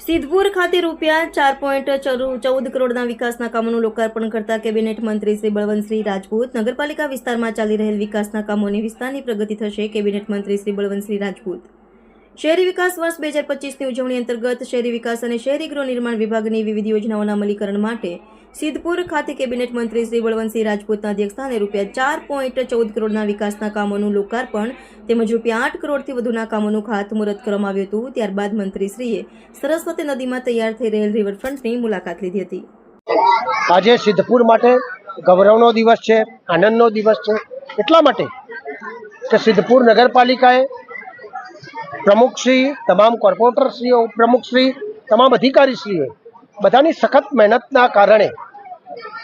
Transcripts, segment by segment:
સિદ્ધપુર ખાતે રૂપિયા ચાર પોઈન્ટ ચૌદ કરોડના વિકાસના કામોનું લોકાર્પણ કરતા કેબિનેટ મંત્રી શ્રી બળવંતસિંહ રાજપૂત નગરપાલિકા વિસ્તારમાં ચાલી રહેલ વિકાસના કામોની વિસ્તારની પ્રગતિ થશે કેબિનેટ મંત્રી શ્રી બળવંતસિંહ રાજપૂત. શહેરી વિકાસ વર્ષ બે હજાર પચીસની ઉજવણી અંતર્ગત શહેરી વિકાસ અને શહેરી ગૃહ નિર્માણ વિભાગની વિવિધ યોજનાઓના અમલીકરણ માટે સિદ્ધપુર ખાતે કેબિનેટ મંત્રી શ્રી બળવંતસિંહ રાજપૂતના અધ્યક્ષસ્થાને રૂપિયા ચાર પોઈન્ટ ચૌદ કરોડના વિકાસના કામોનું લોકાર્પણ તેમજ રૂપિયા આઠ કરોડથી વધુના કામોનું ખાતમુહૂર્ત કરવામાં આવ્યું હતું. ત્યારબાદ મંત્રીશ્રીએ સરસ્વતી નદીમાં તૈયાર થઈ રહેલ રિવરફ્રન્ટની મુલાકાત લીધી હતી. આજે સિદ્ધપુર માટે ગૌરવનો દિવસ છે, આનંદનો દિવસ છે. એટલા માટે કે સિદ્ધપુર નગરપાલિકાએ પ્રમુખશ્રી, તમામ કોર્પોરેટરશ્રીઓ, ઉપપ્રમુખશ્રી, તમામ અધિકારીશ્રીઓ બધાની સખત મહેનતના કારણે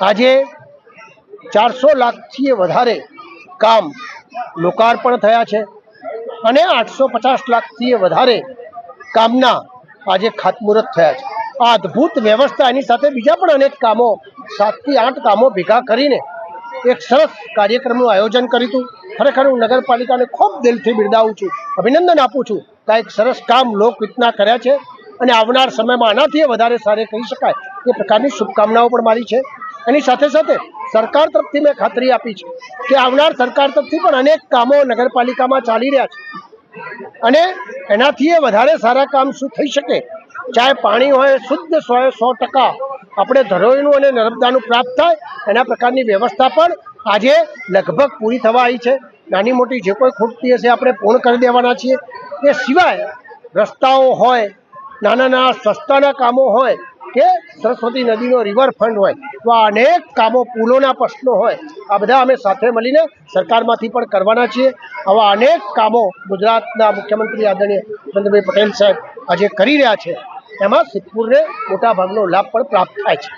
આજે ચારસો લાખથી વધારે કામ લોકાર્પણ થયા છે અને આઠસો પચાસ લાખથી વધારે કામના આજે ખાતમુહૂર્ત થયા છે. આ અદ્ભુત વ્યવસ્થા એની સાથે બીજા પણ અનેક કામો, સાતથી આઠ કામો ભેગા કરીને એક સરસ કાર્યક્રમનું આયોજન કર્યું હતું. ખરેખર હું નગરપાલિકાને ખૂબ દિલથી બિરદાવું છું, અભિનંદન આપું છું કે એક સરસ કામ લોકહિતના કર્યા છે. અને આવનાર સમયમાં આનાથી વધારે સારે કહી શકાય એ પ્રકારની શુભકામનાઓ પણ મારી છે. એની સાથે સાથે સરકાર તરફથી મેં ખાતરી આપી છે કે આવનાર સરકાર તરફથી પણ અનેક કામો નગરપાલિકામાં ચાલી રહ્યા છે. અને એનાથી એ વધારે સારા કામ શું થઈ શકે? ચાહે પાણી હોય, શુદ્ધ સો સો ટકા આપણે ધરોઈનું અને નર્મદાનું પ્રાપ્ત થાય, એના પ્રકારની વ્યવસ્થા પણ આજે લગભગ પૂરી થવા આવી છે. નાની મોટી જે કોઈ ખૂટતી હશે આપણે પૂર્ણ કરી દેવાના છીએ. એ સિવાય રસ્તાઓ હોય નાના નાના સસ્તાના કામો હોય કે સરસ્વતી નદીનો રિવરફ્રન્ટ હોય, તો આ અનેક કામો પુલોના પ્રશ્નો હોય, આ બધા અમે સાથે મળીને સરકારમાંથી પણ કરવાના છીએ. આવા અનેક કામો ગુજરાતના મુખ્યમંત્રી આદરણીય ચંદ્રભાઈ પટેલ સાહેબ આજે કરી રહ્યા છે. એમાં સિદ્ધપુરને મોટા ભાગનો લાભ પણ પ્રાપ્ત થાય છે.